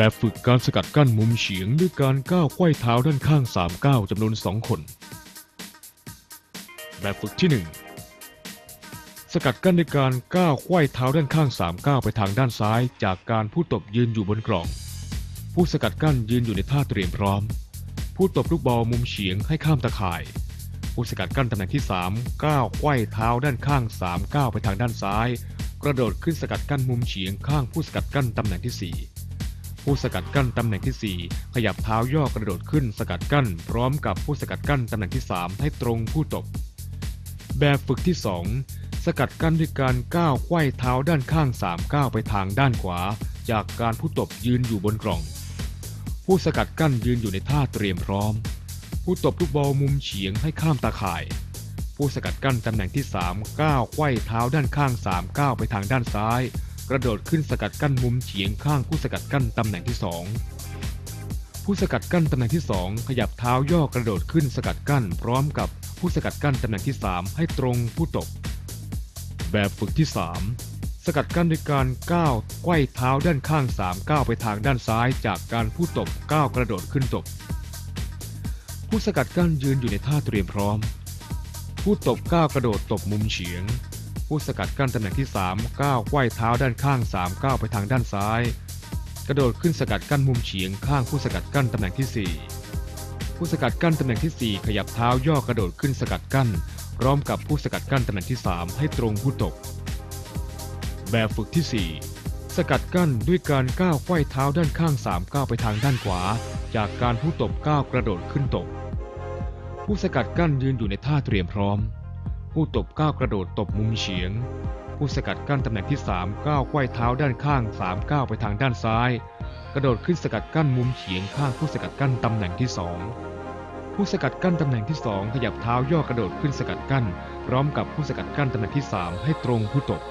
แบบฝึกการสกัดกั้นมุมเฉียงด้วยการก้าวไขว้เท้าด้านข้าง3ก้าวจำนวน2คน แบบฝึกที่1สกัดกั้นด้วยการก้าวไขว้เท้าด้านข้าง3ก้าวไปทางด้านซ้าย จากการผู้ตบยืนอยู่บนกล่อง ผู้สกัดกั้นยืนอยู่ในท่าเตรียมพร้อม ผู้ตบลูกบอลมุมเฉียงให้ข้ามตะข่าย ผู้สกัดกั้นตำแหน่งที่3ก้าวไขว้เท้าด้านข้าง3ก้าวไปทางด้านซ้าย กระโดดขึ้นสกัดกั้นมุมเฉียงข้างผู้สกัดกั้นตำแหน่งที่4 ผู้สกัดกั้นตำแหน่งที่ 4 ขยับเท้าย่อกระโดดขึ้นสกัดกั้น พร้อมกับผู้สกัดกั้นตำแหน่งที่ 3 ให้ตรงผู้ตบ แบบฝึกที่ 2 สกัดกั้นด้วยการก้าวไขว้เท้าด้านข้าง3ก้าวไปทางด้านขวา จากการผู้ตบยืนอยู่บนกล่อง ผู้สกัดกั้นยืนอยู่ในท่าเตรียมพร้อม ผู้ตบลูกบอลมุมเฉียงให้ข้ามตาข่ายผู้สกัดกั้นตำแหน่งที่ 3 ก้าวไขว้เท้าด้านข้าง 3 ก้าวไปทางด้านซ้าย กระโดดขึ้นสกัดกั้นมุมเฉียงข้างผู้สกัดกั้นตำแหน่งที่ 2 ผู้สกัดกั้นตำแหน่งที่ 2 ขยับเท้าย่อกระโดดขึ้นสกัดกั้น พร้อมกับผู้สกัดกั้นตำแหน่งที่ 3 ให้ตรงผู้ตบแบบฝึกที่ 3 สกัดกั้นด้วยการก้าวไขว้เท้าด้านข้าง3ก้าวไปทางด้านซ้าย จากการผู้ตบก้าวกระโดดขึ้นตบ ผู้สกัดกั้นยืนอยู่ในท่าเตรียมพร้อม ผู้ตบก้าวกระโดดตบมุมเฉียง ผู้สกัดกั้นตำแหน่งที่ 3 ก้าวไขว้เท้าด้านข้าง 3 ก้าวไปทางด้านซ้าย กระโดดขึ้นสกัดกั้นมุมเฉียงข้างผู้สกัดกั้นตำแหน่งที่ 4 ผู้สกัดกั้นตำแหน่งที่ 4 ขยับเท้าย่อกระโดดขึ้นสกัดกั้นพร้อมกับผู้สกัดกั้นตำแหน่งที่ 3 ให้ตรงผู้ตบแบบฝึกที่ 4 สกัดกั้นด้วยการก้าวไขว้เท้าด้านข้าง 3 ก้าวไปทางด้านขวา จากการผู้ตบก้าวกระโดดขึ้นตบผู้สกัดกั้นยืนอยู่ในท่าเตรียมพร้อม ผู้ตบก้าวกระโดดตบมุมเฉียง ผู้สกัดกั้นตำแหน่งที่ 3 ก้าวไขว้เท้าด้านข้าง 3 ก้าวไปทางด้านซ้าย กระโดดขึ้นสกัดกั้นมุมเฉียงข้างผู้สกัดกั้นตำแหน่งที่ 2 ผู้สกัดกั้นตำแหน่งที่ 2 ขยับเท้าย่อกระโดดขึ้นสกัดกั้น พร้อมกับผู้สกัดกั้นตำแหน่งที่ 3 ให้ตรงผู้ตบ